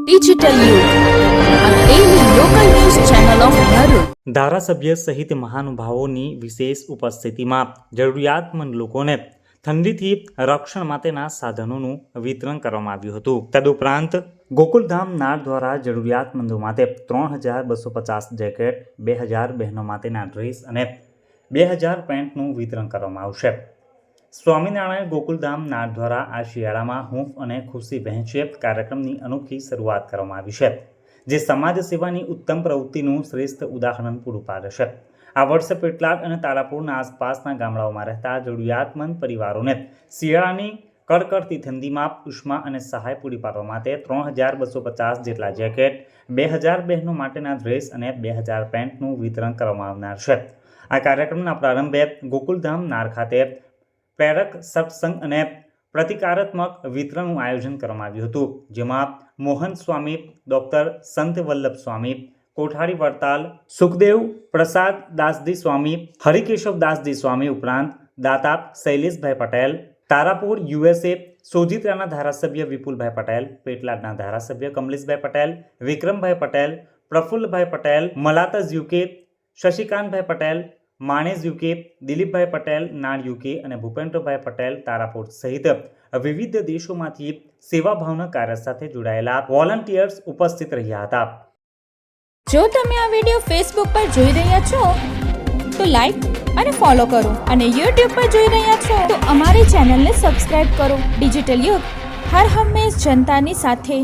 Digital ધારાસભ્ય સહિત મહાનુભાવોની વિશેષ ઉપસ્થિતિમાં જરૂરિયાતમંદ લોકોને ઠંડીથી રક્ષણ માટેના સાધનોનું વિતરણ કરવામાં આવ્યું હતું. તદુપરાંત ગોકુલધામ નાળ દ્વારા જરૂરિયાતમંદો માટે ત્રણ હજાર બસો પચાસ જેકેટ, બે હજાર બહેનો માટેના ડ્રેસ અને બે હજાર પેન્ટનું વિતરણ કરવામાં આવશે. સ્વામિનારાયણ ગોકુલધામ નાટ દ્વારા આ શિયાળામાં હૂંફ અને ખુશી વહેંચે કાર્યક્રમની અનોખી શરૂઆત કરવામાં આવી છે, જે સમાજ સેવાની ઉત્તમ પ્રવૃત્તિનું શ્રેષ્ઠ ઉદાહરણ પૂરું પાડે છે. આ વર્ષે પેટલાદ અને તારાપુરના આસપાસના ગામડાઓમાં રહેતા જરૂરિયાતમંદ પરિવારોને શિયાળાની કડકડતી ઠંડીમાં ઉષ્મા અને સહાય પૂરી પાડવા માટે ત્રણ હજાર બસો પચાસ જેટલા જેકેટ, બે હજાર બહેનો માટેના ડ્રેસ અને બે હજાર પેન્ટનું વિતરણ કરવામાં આવનાર છે. આ કાર્યક્રમના પ્રારંભે ગોકુલધામ નાર ખાતે પ્રેરક, સત્સંગ અને પ્રતિકારાત્મક વિતરણનું આયોજન કરવામાં આવ્યું હતું, જેમાં મોહન સ્વામી, ડૉક્ટર સંત વલ્લભ સ્વામી, કોઠારી વડતાલ, સુખદેવ પ્રસાદ દાસજી સ્વામી, હરિકેશવ દાસજી સ્વામી ઉપરાંત દાતા શૈલેષભાઈ પટેલ, તારાપુર યુએસએ સોજિત્રાના ધારાસભ્ય વિપુલભાઈ પટેલ, પેટલાદના ધારાસભ્ય Kamleshbhai Patel, Vikrambhai Patel, Prafulbhai Patel Malataj UK Shashikantbhai Patel Manej UK, Dilipbhai Patel Nal UK અને ભૂપેન્દ્રભાઈ પટેલ તારાપુર સહિત વિવિધ દેશોમાંથી સેવાભાવના કાર્ય સાથે જોડાયેલા વોલન્ટિયર્સ ઉપસ્થિત રહ્યા હતા. જો તમે આ વીડિયો ફેસબુક પર જોઈ રહ્યા છો, તો લાઈક અને ફોલો કરો અને યુટ્યુબ પર જોઈ રહ્યા છો, તો અમારી ચેનલને સબસ્ક્રાઇબ કરો. ડિજિટલ યુગ હર હંમેશ જનતાની સાથે